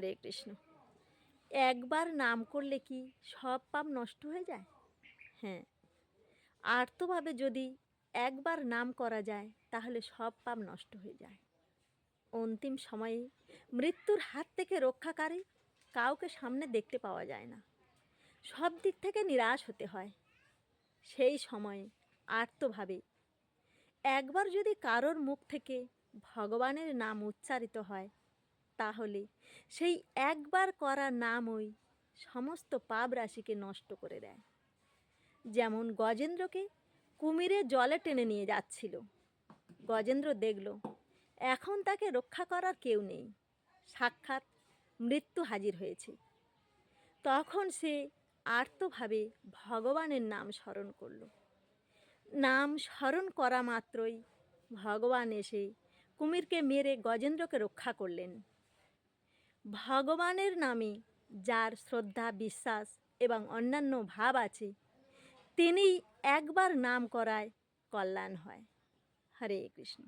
হরে কৃষ্ণ। একবার নাম করলে কি সব পাপ নষ্ট হয়ে যায়? হ্যাঁ। আর্তভাবে যদি একবার নাম করা যায়, তাহলে সব পাপ নষ্ট হয়ে যায়। অন্তিম সময়ে মৃত্যুর হাত থেকে রক্ষাকারী কাউকে সামনে দেখতে পাওয়া যায় না। সব দিক থেকে নিরাশ হতে হয়। সেই সময়ে আর্তভাবে একবার যদি কারোর মুখ থেকে ভগবানের নাম উচ্চারিত হয় তাহলে। সেই একবার করা নামই সমস্ত পাপ রাশিকে নষ্ট করে দেয়। যেমন গজেন্দ্রকে কুমিরে জলে টেনে নিয়ে যাচ্ছিল। গজেন্দ্র দেখল, এখন তাকে রক্ষা করার কেউ নেই। সাক্ষাৎ মৃত্যু হাজির হয়েছে। তখন সে আর্তভাবে ভগবানের নাম স্মরণ করল। নাম স্মরণ করা মাত্রই ভগবান এসে কুমিরকে মেরে গজেন্দ্রকে রক্ষা করলেন। ভগবানের নামে যার শ্রদ্ধা, বিশ্বাস এবং অন্যান্য ভাব আছে তিনি একবার নাম করায় কল্যাণ হয়। হরে কৃষ্ণ।